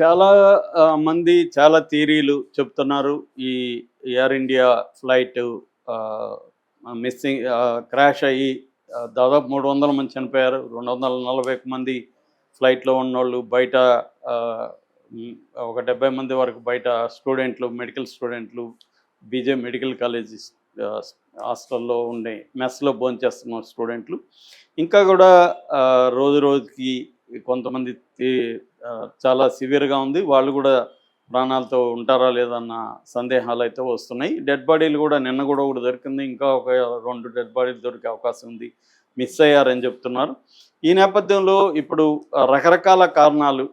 చాలా మంది చాలా థియరీలు చెప్తున్నారు. ఈ air India flight missing crash అయ్యి దాదాపు మూడు వందల మంది చనిపోయారు. రెండు వందల నలభై మంది ఫ్లైట్లో ఉన్నోళ్ళు బయట ఒక డెబ్బై మంది వరకు బయట స్టూడెంట్లు మెడికల్ స్టూడెంట్లు బీజే మెడికల్ కాలేజ్ హాస్టల్లో ఉండే మెస్లో భోంచేస్తున్న స్టూడెంట్లు. ఇంకా కూడా రోజు రోజుకి కొంతమంది చాలా సివియర్గా ఉంది. వాళ్ళు కూడా ప్రాణాలతో ఉంటారా లేదన్న సందేహాలు అయితే వస్తున్నాయి. డెడ్ బాడీలు కూడా నిన్న కూడా ఒకటి దొరికింది. ఇంకా ఒక రెండు డెడ్ బాడీలు దొరికే అవకాశం ఉంది. మిస్ అయ్యారని చెప్తున్నారు. ఈ నేపథ్యంలో ఇప్పుడు రకరకాల కారణాలు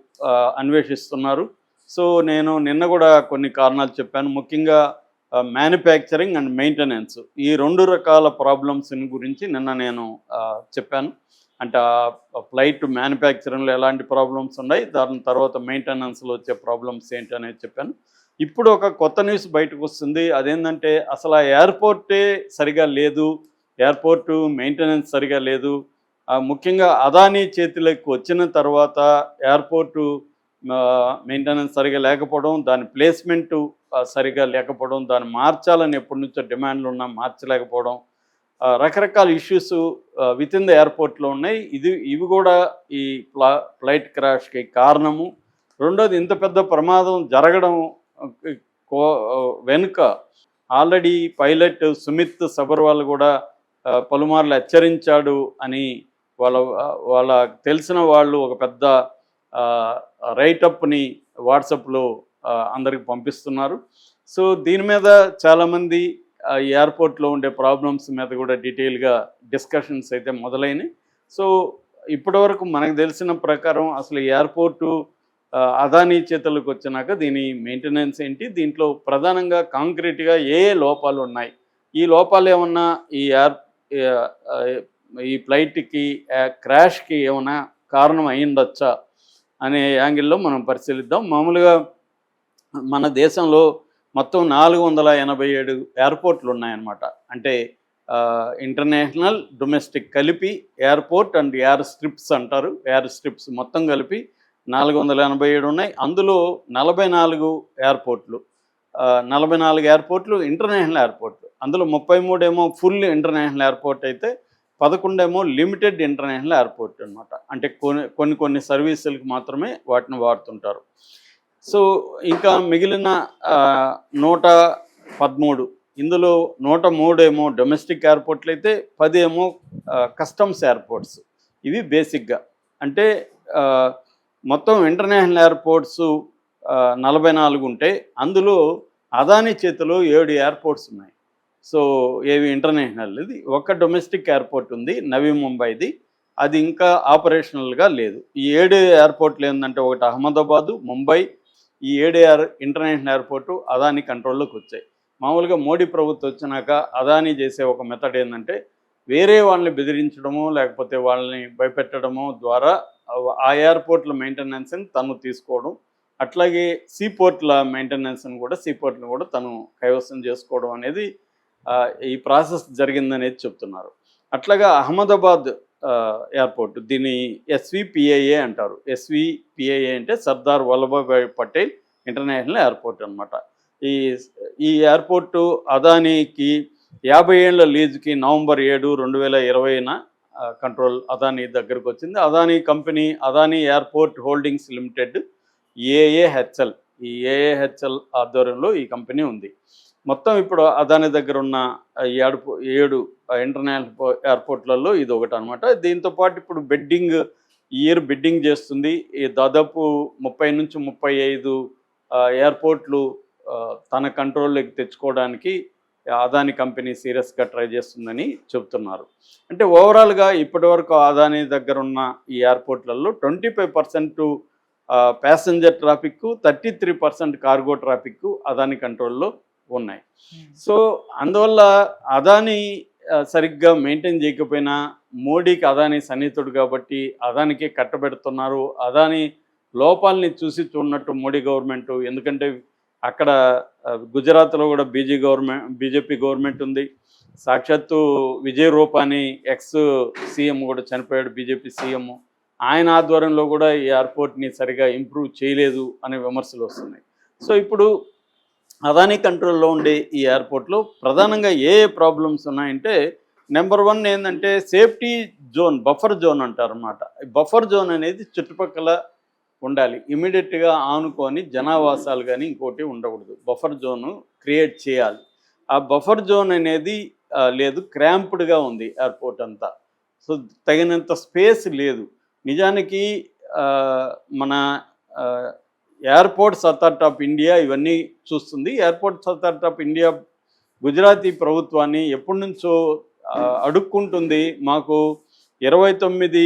అన్వేషిస్తున్నారు. సో నేను నిన్న కూడా కొన్ని కారణాలు చెప్పాను. ముఖ్యంగా మ్యానుఫ్యాక్చరింగ్ అండ్ మెయింటెనెన్స్ ఈ రెండు రకాల ప్రాబ్లమ్స్ గురించి నిన్న నేను చెప్పాను. అంటే ఆ ఫ్లైట్ మ్యానుఫ్యాక్చరింగ్లో ఎలాంటి ప్రాబ్లమ్స్ ఉన్నాయి దాని తర్వాత మెయింటెనెన్స్లో వచ్చే ప్రాబ్లమ్స్ ఏంటి అనేది చెప్పాను. ఇప్పుడు ఒక కొత్త న్యూస్ బయటకు వస్తుంది. అదేంటంటే అసలు ఆ ఎయిర్పోర్టే సరిగా లేదు ఎయిర్పోర్టు మెయింటెనెన్స్ సరిగా లేదు. ముఖ్యంగా అదానీ చేతిలోకి వచ్చిన తర్వాత ఎయిర్పోర్టు మెయింటెనెన్స్ సరిగా లేకపోవడం దాని ప్లేస్మెంటు సరిగా లేకపోవడం దాన్ని మార్చాలని ఎప్పటి నుంచో డిమాండ్లు ఉన్నా మార్చలేకపోవడం రకరకాల ఇష్యూస్ విత్ ఇన్ ద ఎయిర్పోర్ట్లో ఉన్నాయి. ఇది ఇవి కూడా ఈ ఫ్లా ఫ్లైట్ క్రాష్కి కారణము. రెండోది ఇంత పెద్ద ప్రమాదం జరగడం వెనుక ఆల్రెడీ పైలట్ సుమిత్ సబర్వాల్ కూడా పలుమార్లు హెచ్చరించాడు అని వాళ్ళ వాళ్ళ తెలిసిన వాళ్ళు ఒక పెద్ద రైటప్ని వాట్సాప్లో అందరికి పంపిస్తున్నారు. సో దీని మీద చాలామంది ఈ ఎయిర్పోర్ట్లో ఉండే ప్రాబ్లమ్స్ మీద కూడా డీటెయిల్గా డిస్కషన్స్ అయితే మొదలైనవి సో ఇప్పటివరకు మనకు తెలిసిన ప్రకారం అసలు ఎయిర్పోర్టు అదానీ చేతులకు వచ్చినాక దీని మెయింటెనెన్స్ ఏంటి? దీంట్లో ప్రధానంగా కాంక్రీట్గా ఏ ఏ లోపాలు ఉన్నాయి? ఈ లోపాలు ఏమన్నా ఈ ఎయిర్ ఈ ఫ్లైట్కి క్రాష్కి ఏమైనా కారణం అయ్యిండొచ్చా? అనే యాంగిల్లో మనం పరిశీలిద్దాం. మామూలుగా మన దేశంలో మొత్తం నాలుగు వందల ఎనభై ఏడు ఎయిర్పోర్ట్లు ఉన్నాయన్నమాట అంటే ఇంటర్నేషనల్ డొమెస్టిక్ కలిపి ఎయిర్పోర్ట్ అండ్ ఎయిర్ స్ట్రిప్స్ అంటారు. ఎయిర్ స్ట్రిప్స్ మొత్తం కలిపి నాలుగు వందల ఎనభై ఏడు ఉన్నాయి అందులో నలభై నాలుగు ఎయిర్పోర్ట్లు. నలభై నాలుగు ఎయిర్పోర్ట్లు ఇంటర్నేషనల్ ఎయిర్పోర్ట్లు అందులో ముప్పై మూడేమో ఫుల్ ఇంటర్నేషనల్ ఎయిర్పోర్ట్ అయితే పదకొండేమో లిమిటెడ్ ఇంటర్నేషనల్ ఎయిర్పోర్ట్ అనమాట అంటే కొన్ని కొన్ని కొన్ని సర్వీసులకు మాత్రమే వాటిని వాడుతుంటారు. సో ఇంకా మిగిలిన నూట పదమూడు. ఇందులో నూట మూడేమో డొమెస్టిక్ ఎయిర్పోర్ట్లు అయితే పది ఏమో కస్టమ్స్ ఎయిర్పోర్ట్స్. ఇవి బేసిక్గా. అంటే మొత్తం ఇంటర్నేషనల్ ఎయిర్పోర్ట్స్ నలభై నాలుగు ఉంటే అందులో అదానీ చేతిలో ఏడు ఎయిర్పోర్ట్స్ ఉన్నాయి. సో ఏవి ఇంటర్నేషనల్ ఇది ఒక డొమెస్టిక్ ఎయిర్పోర్ట్ ఉంది నవీ ముంబైది. అది ఇంకా ఆపరేషనల్గా లేదు. ఈ ఏడు ఎయిర్పోర్ట్లు ఏంటంటే ఒకటి అహ్మదాబాదు ముంబై ఈ ఏడీఆర్ ఇంటర్నేషనల్ ఎయిర్పోర్టు అదాని కంట్రోల్లోకి వచ్చాయి. మామూలుగా మోడీ ప్రభుత్వం వచ్చినాక అదాని చేసే ఒక మెథడ్ ఏంటంటే వేరే వాళ్ళని బెదిరించడము లేకపోతే వాళ్ళని భయపెట్టడము ద్వారా ఆ ఎయిర్పోర్ట్ల మెయింటెనెన్స్ని తను తీసుకోవడం అట్లాగే సీపోర్ట్ల మెయింటెనెన్స్ని కూడా సీపోర్ట్ని కూడా తను కైవసం చేసుకోవడం అనేది ఈ ప్రాసెస్ జరిగిందనేది చెప్తున్నారు. అట్లాగా అహ్మదాబాద్ ఎయిర్పోర్ట్. దీన్ని ఎస్విపిఐఏ అంటారు. ఎస్విపిఐఏ అంటే సర్దార్ వల్లభాయ్ పటేల్ ఇంటర్నేషనల్ ఎయిర్పోర్ట్ అనమాట ఈ ఈ ఎయిర్పోర్టు అదానీకి యాభై ఏళ్ళ లీజుకి నవంబర్ ఏడు రెండు వేల ఇరవైన కంట్రోల్ అదానీ దగ్గరకు వచ్చింది. Adani company Adani airport holdings limited AAHL ఈ ఏఏహెచ్ఎల్ ఆధ్వర్యంలో ఈ కంపెనీ ఉంది. మొత్తం ఇప్పుడు అదాని దగ్గర ఉన్న ఏడు ఏడు ఇంటర్నేషనల్ ఎయిర్పోర్ట్లలో ఇది ఒకటి అనమాట దీంతో పాటు ఇప్పుడు బెడ్డింగ్ ఇయర్ బెడ్డింగ్ చేస్తుంది. ఈ దాదాపు ముప్పై నుంచి ముప్పై ఐదు ఎయిర్పోర్ట్లు తన కంట్రోల్లోకి తెచ్చుకోవడానికి అదాని కంపెనీ సీరియస్గా ట్రై చేస్తుందని చెబుతున్నారు. అంటే ఓవరాల్గా ఇప్పటివరకు అదాని దగ్గర ఉన్న ఈ ఎయిర్పోర్ట్లలో twenty five percent passenger traffic thirty three percent cargo traffic Adani కంట్రోల్లో ఉన్నాయి. సో అందువల్ల అదాని సరిగ్గా మెయింటైన్ చేయకపోయినా మోడీకి అదాని సన్నిహితుడు కాబట్టి అదానికి కట్టబెడుతున్నారు. అదాని లోపాలని చూసి చూడనట్టు మోడీ గవర్నమెంట్ ఎందుకంటే అక్కడ గుజరాత్లో కూడా బీజే గవర్నమెంట్ బీజేపీ గవర్నమెంట్ ఉంది. సాక్షాత్తు విజయ్ రూపాని ఎక్స్ సీఎం కూడా చనిపోయాడు బీజేపీ సీఎం. ఆయన ఆధ్వర్యంలో కూడా ఈ ఎయిర్పోర్ట్ని సరిగా ఇంప్రూవ్ చేయలేదు అనే విమర్శలు వస్తున్నాయి. సో ఇప్పుడు అదానీ కంట్రోల్లో ఉండే ఈ ఎయిర్పోర్ట్లో ప్రధానంగా ఏ ఏ ప్రాబ్లమ్స్ ఉన్నాయంటే నెంబర్ వన్ ఏంటంటే సేఫ్టీ జోన్ బఫర్ జోన్ అంటారు అనమాట బఫర్ జోన్ అనేది చుట్టుపక్కల ఉండాలి. ఇమీడియట్గా ఆనుకొని జనావాసాలు కానీ ఇంకోటి ఉండకూడదు. బఫర్ జోన్ క్రియేట్ చేయాలి. ఆ బఫర్ జోన్ అనేది లేదు క్రాంప్డ్గా ఉంది ఎయిర్పోర్ట్ అంతా. సో తగినంత స్పేస్ లేదు. నిజానికి మన ఎయిర్పోర్ట్స్ అథారిటీ ఆఫ్ ఇండియా ఇవన్నీ చూస్తుంది. Airports authority of India Gujarati ప్రభుత్వాన్ని ఎప్పటి నుంచో అడుక్కుంటుంది. మాకు ఇరవై తొమ్మిది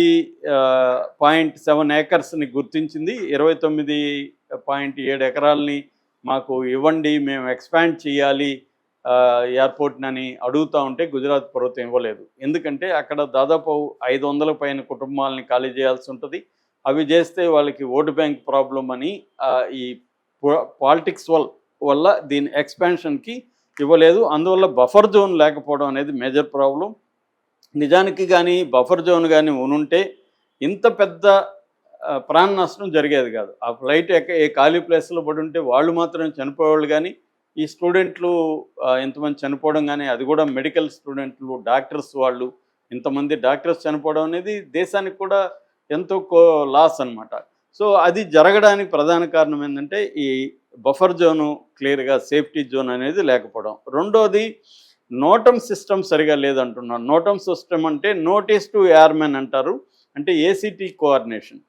పాయింట్ సెవెన్ ఏకర్స్ని గుర్తించింది. ఇరవై తొమ్మిది పాయింట్ ఏడు ఎకరాలని మాకు ఇవ్వండి మేము ఎక్స్పాండ్ చేయాలి ఎయిర్పోర్ట్ని అని అడుగుతూ ఉంటే గుజరాత్ ప్రభుత్వం ఇవ్వలేదు. ఎందుకంటే అక్కడ దాదాపు ఐదు వందల పైన కుటుంబాలని ఖాళీ చేయాల్సి ఉంటుంది. అవి చేస్తే వాళ్ళకి ఓటు బ్యాంక్ ప్రాబ్లం అని ఈ పాలిటిక్స్ వల్ వల్ల దీని ఎక్స్పాన్షన్కి ఇవ్వలేదు. అందువల్ల బఫర్ జోన్ లేకపోవడం అనేది మేజర్ ప్రాబ్లం. నిజానికి కానీ బఫర్ జోన్ కానీ ఉనుంటే ఇంత పెద్ద ప్రాణ నష్టం జరిగేది కాదు. ఆ ఫ్లైట్ ఎక్క ఏ ఖాళీ ప్లేస్లో పడి ఉంటే వాళ్ళు మాత్రం చనిపోయేవాళ్ళు కానీ ఈ స్టూడెంట్లు ఎంతమంది ఇంతమంది చనిపోవడం కానీ అది కూడా మెడికల్ స్టూడెంట్లు డాక్టర్స్ వాళ్ళు ఇంతమంది డాక్టర్స్ చనిపోవడం అనేది దేశానికి కూడా ఎంతో లాస్ అన్నమాట. సో అది జరగడానికి ప్రధాన కారణం ఏంటంటే ఈ బఫర్ జోను క్లియర్గా సేఫ్టీ జోన్ అనేది లేకపోవడం. రెండోది నోటమ్ సిస్టమ్ సరిగా లేదంటున్నాను నోటమ్ సిస్టమ్ అంటే నోటీస్ టు ఎయిర్మెన్ అంటారు. అంటే ఏసీటీ కోఆర్డినేషన్.